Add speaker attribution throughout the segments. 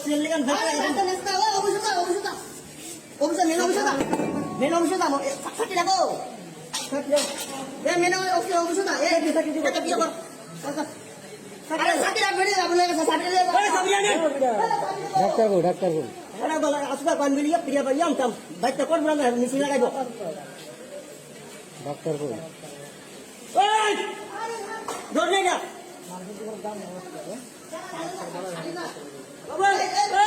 Speaker 1: Oxygen লেগান ভাই
Speaker 2: অবশ্যই দাও অবশ্যই মেন অবশ্যই দাও মেন অবশ্যই দাও ফাটি রাখো এ মেন দাও এ এটা বিয়ে কর
Speaker 3: ডাক্তার বউ ডাক্তার বউ
Speaker 1: আসবা কোন বিলিয়া প্রিয়া ভাই আম তাম বাইতে কোন বলা লাগাইবো
Speaker 3: ডাক্তার বউ
Speaker 1: ওই না ওই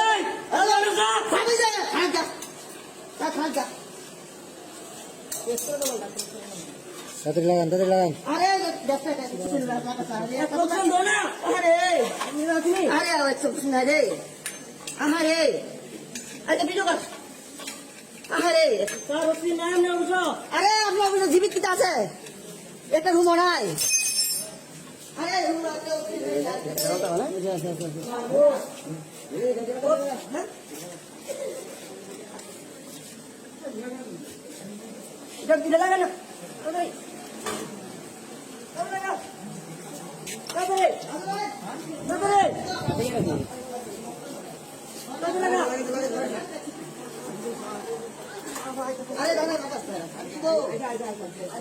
Speaker 1: ওই হ্যালো রুকা
Speaker 2: ফাটি যায় খান যা তা খান যা
Speaker 3: তাড়াতাড়ি লাগান তাড়াতাড়ি লাগান
Speaker 2: আরে
Speaker 1: বুঝো
Speaker 2: আপনার অফিসে জীবিত কিটা আছে একটা রুম নাই আরে রুম আরে দাদা বাবা তো কখন কথা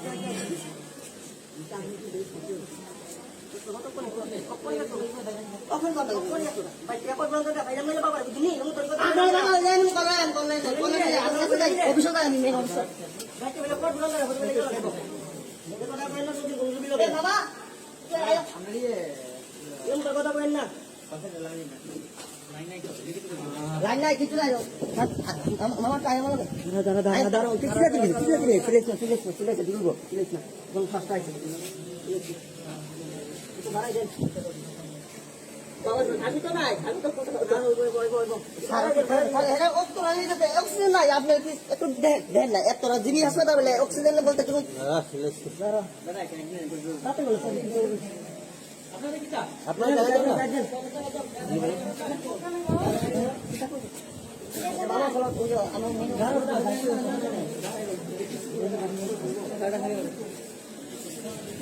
Speaker 2: আরে
Speaker 1: কথা বলেন না
Speaker 2: লাইন নাই কিছু নাই আমার টাইম হলো
Speaker 1: দাঁড়া ফ্রেশ না
Speaker 2: একটু দেন না হাসপাতালে অক্সিজেন বলতে তুমি
Speaker 3: আপনার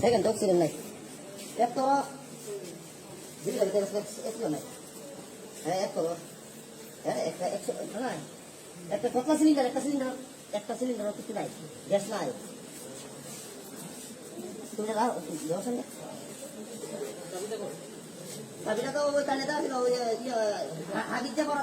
Speaker 2: সেকেন্ড অক্সিজেন নাই এত এগুলো নাই হ্যাঁ এত হ্যাঁ একটা একশো নাই একটা কত সিলিন্ডার একটা সিলিন্ডার একটা সিলিন্ডার কিছু নাই গ্যাস নাই তুমি দাও নেই চাবিটা তো ওই কানে দেওয়া ছিল ওই ইয়ে হাগিজ দিয়ে পড়া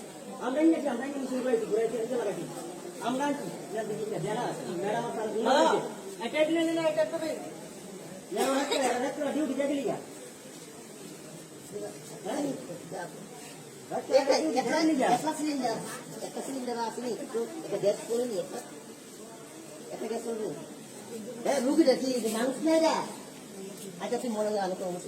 Speaker 1: আমরা নিয়েছি আমরা নিয়ে মেশিন করেছি ঘুরে ঘুরে লাগাইছি আমরা যারা ম্যাডাম আপনার এটা দিলে না এটা তো যারা রাখতে রাখতে ডিউটি দেখে লিয়া হ্যাঁ?
Speaker 2: একটা একটা একটা সিলিন্ডার একটা সিলিন্ডার আসেনি একটা গ্যাস করে একটা। একটা গ্যাস করে হ্যাঁ রুগীটা কি মানুষ নেই রে আচ্ছা তুই মনে হয় আমি তো আমার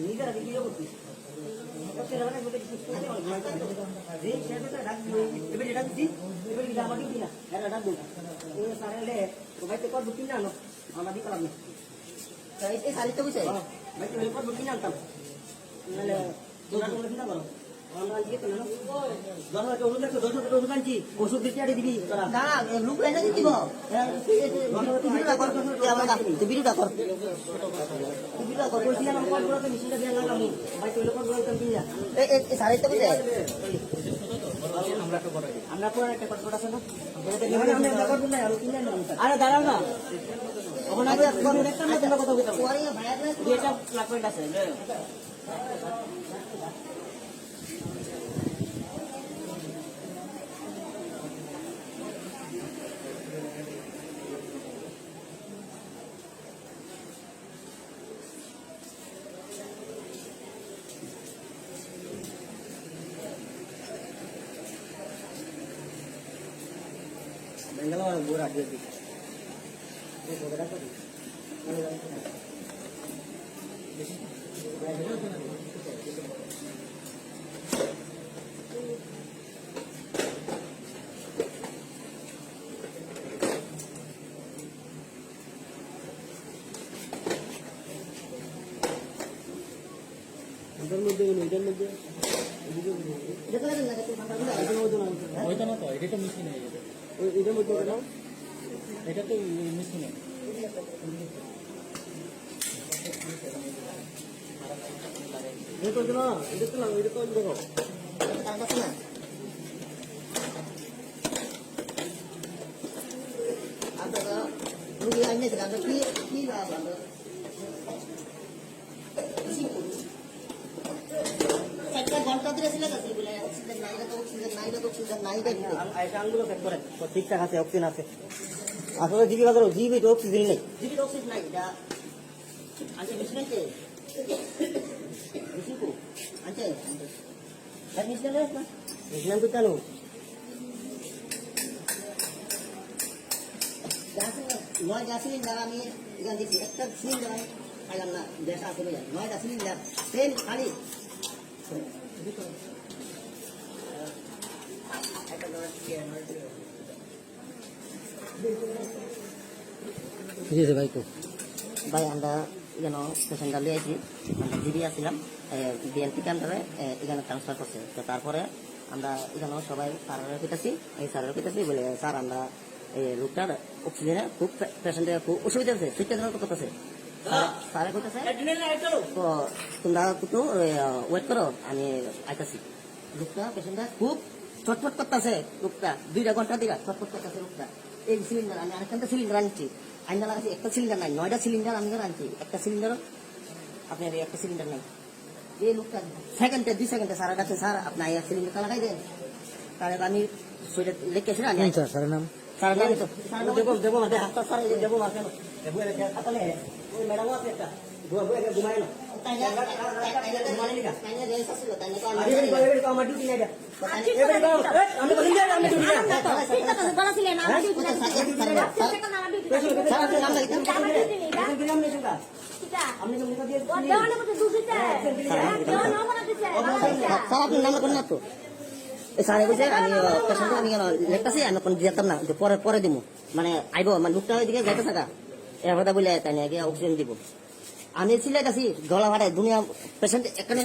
Speaker 1: নিজেরা ভিডিও করছি
Speaker 2: এই শাড়ি তো বুঝে
Speaker 1: আমরা আমরা আনছি তো না। দশ হাজার ওষুধ দিতে দিবি তোরা
Speaker 2: লুক এনে দিব ভিডিওটা কর তুই কর তুই ভিডিওটা কর
Speaker 1: বলছিলাম আমি কল মেশিনটা দিয়ে লাগাবো ভাই তুই কল করতে কি যা
Speaker 2: এই এই সাড়ে তো বুঝে
Speaker 1: আমরা পরে একটা দাঁড়াও না কথা বলতে
Speaker 2: পরে ভাইয়া
Speaker 1: দুইটা প্লাগ পয়েন্ট আছে এটার মধ্যে এটার মধ্যে
Speaker 3: ওইটা না তো এটা তো মিশিং নেই।
Speaker 1: এটার মধ্যে না
Speaker 3: এটা তো মিশিং নেই
Speaker 1: এটা তো না এটা তো না এটা তো দেখো
Speaker 2: তার কাছে না আপনারা রুগী আইনে দিলাম কি কি লাভ আমরা
Speaker 1: ঠিকঠাক আছে অক্সিজেন আছে আসলে জিবি বাজার জিবি তো অক্সিজেন নেই
Speaker 2: জিবি অক্সিজেন নাই এটা আনছে মিশনাইতে মিশিকু আনছে আনছে মিশনাই না
Speaker 1: বুঝলাম তো কেন
Speaker 2: নয়টা সিলিন্ডার আমি এখান দেখছি একটা সিলিন্ডার আমি খাইলাম না চলে যায় নয়টা সিলিন্ডার সেম খালি
Speaker 3: কি হয়েছে ভাই
Speaker 2: ভাই আমরা যেন পেশেন্টটা লিয়ে আইছি আমরা জিবি আসছিলাম বিএনপি ক্যান্টারে এখানে ট্রান্সফার করছে তো তারপরে আমরা এখানে সবাই স্যারের পেতেছি এই স্যারের পেতেছি বলে স্যার আমরা এই লোকটার অক্সিজেনে খুব পেশেন্টের খুব অসুবিধা আছে ঠিক আছে করতেছে স্যারে করতেছে তো তোমরা একটু ওয়েট করো আমি আইতাছি লোকটা পেশেন্টটা খুব ছটফট করতেছে লোকটা দুইটা ঘণ্টা দিকা ছটফট করতেছে লোকটা এই সিলিন্ডার আমি আরেকটা সিলিন্ডার আনছি আইনা লাগাচ্ছি একটা সিলিন্ডার নাই নয়টা সিলিন্ডার আমি আনছি একটা সিলিন্ডার আপনার একটা সিলিন্ডার নাই এই লোকটা সেকেন্ডে দুই সেকেন্ডে স্যারের কাছে স্যার আপনার এই সিলিন্ডারটা লাগাই দেন তাহলে আমি সেটা লিখেছি না
Speaker 3: কোন স্যার নাম
Speaker 2: স্যার নাম তো স্যার
Speaker 1: দেবো দেবো হাতটা সারা দেবো মাঝে ম্যাডামও আছে একটা ঘুমায় না আমার ডিউটি নাই না
Speaker 2: তো এই স্যার আমি পেশেন্ট আমি লেখতেছি আমি কোন যেতাম না পরে পরে দিব মানে আইব মানে লোকটা ওইদিকে যাইতে থাকা এর কথা বলে তাই না অক্সিজেন দিব। আমি ছিল গেছি গলা ফাটাই, দুনিয়া পেশেন্ট এখানে